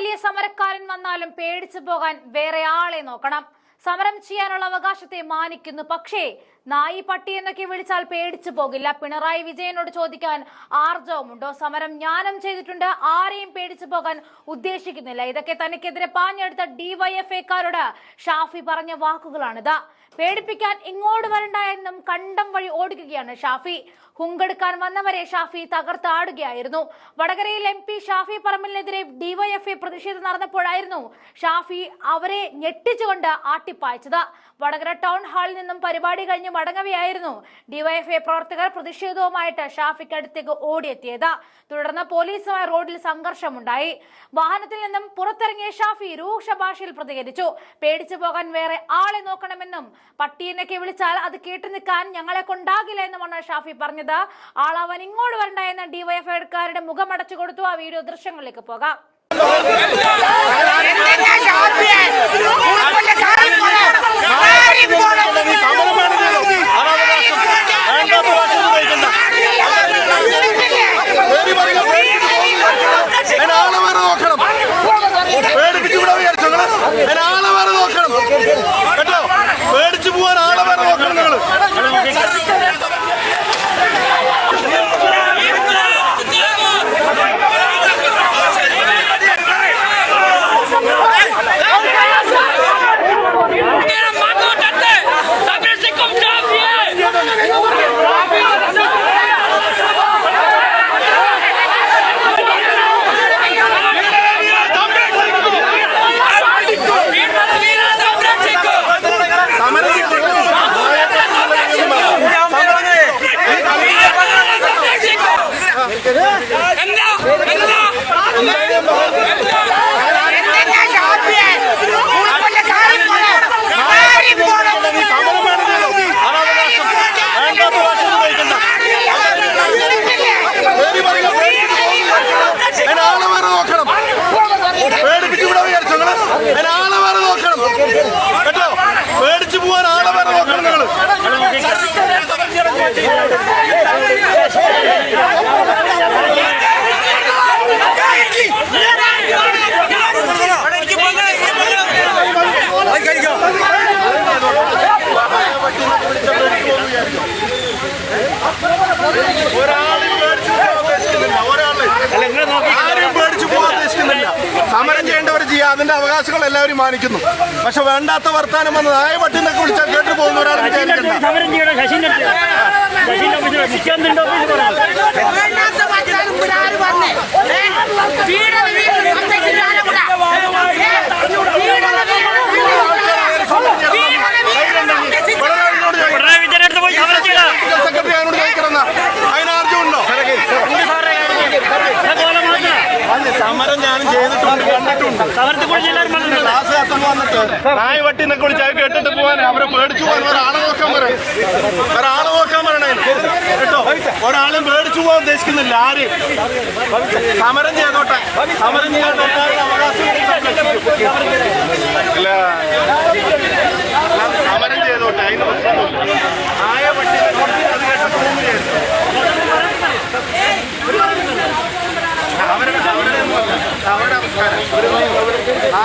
വലിയ സമരക്കാരൻ വന്നാലും പേടിച്ചു പോകാൻ വേറെ ആളെ നോക്കണം. സമരം ചെയ്യാനുള്ള അവകാശത്തെ മാനിക്കുന്നു. പക്ഷേ നായി പട്ടി എന്നൊക്കെ വിളിച്ചാൽ പേടിച്ചു പോകില്ല. പിണറായി വിജയനോട് ചോദിക്കാൻ ആർജവമുണ്ടോ? സമരം ജ്ഞാനം ചെയ്തിട്ടുണ്ട്. ആരെയും പേടിച്ചു പോകാൻ ഉദ്ദേശിക്കുന്നില്ല. ഇതൊക്കെ തനിക്കെതിരെ പാഞ്ഞെടുത്ത ഡിവൈഎഫ്ഐക്കാരോട് ഷാഫി പറഞ്ഞ വാക്കുകളാണിത്. പേടിപ്പിക്കാൻ ഇങ്ങോട്ട് വരണ്ട എന്നും കണ്ടം വഴി ഓടിക്കുകയാണ് ഷാഫി. ഹുങ്കെടുക്കാൻ വന്നവരെ ഷാഫി തകർത്താടുകയായിരുന്നു. വടകരയിൽ എം പി ഷാഫി പറമ്പലിനെതിരെ ഡിവൈഎഫ്ഐ പ്രതിഷേധം നടന്നപ്പോഴായിരുന്നു ഷാഫി അവരെ ഞെട്ടിച്ചുകൊണ്ട് ആട്ടിപ്പായച്ചത്. വടകര ടൗൺ ഹാളിൽ നിന്നും പരിപാടി കഴിഞ്ഞ് മടങ്ങവെയായിരുന്നു ഡിവൈഎഫ്ഐ പ്രവർത്തകർ പ്രതിഷേധവുമായിട്ട് ഷാഫിക്ക് അടുത്തേക്ക് ഓടിയെത്തിയത് തുടർന്ന് പോലീസുമായി റോഡിൽ സംഘർഷമുണ്ടായി വാഹനത്തിൽ നിന്നും പുറത്തിറങ്ങിയ ഷാഫി രൂക്ഷ ഭാഷയിൽ പ്രതികരിച്ചു പേടിച്ചു പോകാൻ വേറെ ആളെ നോക്കണമെന്നും പട്ടിയെന്നൊക്കെ വിളിച്ചാൽ അത് കേട്ടു നിൽക്കാൻ ഞങ്ങളെ കൊണ്ടാകില്ല എന്നുമാണ് ഷാഫി പറഞ്ഞത് ആളവൻ ഇങ്ങോട്ട് വരണ്ട എന്ന ഡിവൈഎഫ്ഐക്കാരുടെ മുഖം അടച്ചു കൊടുത്തു ആ വീഡിയോ ദൃശ്യങ്ങളിലേക്ക് പോകാം അതിന്റെ അവകാശങ്ങൾ എല്ലാവരും മാനിക്കുന്നു. പക്ഷെ വേണ്ടാത്ത വർത്താനം വന്ന് നായ പട്ടിന്നൊക്കെ വിളിച്ചാൽ കേട്ടു പോകുന്നവരാണ് ഒരാൾ കത്തുന്നു വട്ടി നായ പട്ടിന്നൊക്കെ വിളിച്ചാൽ കേട്ടിട്ട് പോകാൻ അവരെ പേടിച്ചു പോകാൻ ഒരാളെ നോക്കാൻ പറയും ഒരാളെ നോക്കാൻ പറയണേ. കേട്ടോ? ഒരാളും പേടിച്ചു പോകാൻ ഉദ്ദേശിക്കുന്നില്ല. ആര്? സമരം ചെയ്തോട്ടെ. സമരം ചെയ്യാൻ സമരം ചെയ്തോട്ടെ. അതിന് നായ അവരുടെ അവരുടെ അവരുടെ അവസ്ഥ ആ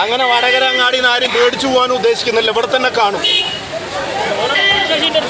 അങ്ങനെ വടകര അങ്ങാടി നിന്ന് ആരും പേടിച്ചു പോകാൻ ഉദ്ദേശിക്കുന്നില്ല ഇവിടെ തന്നെ കാണും ശശിന്റെ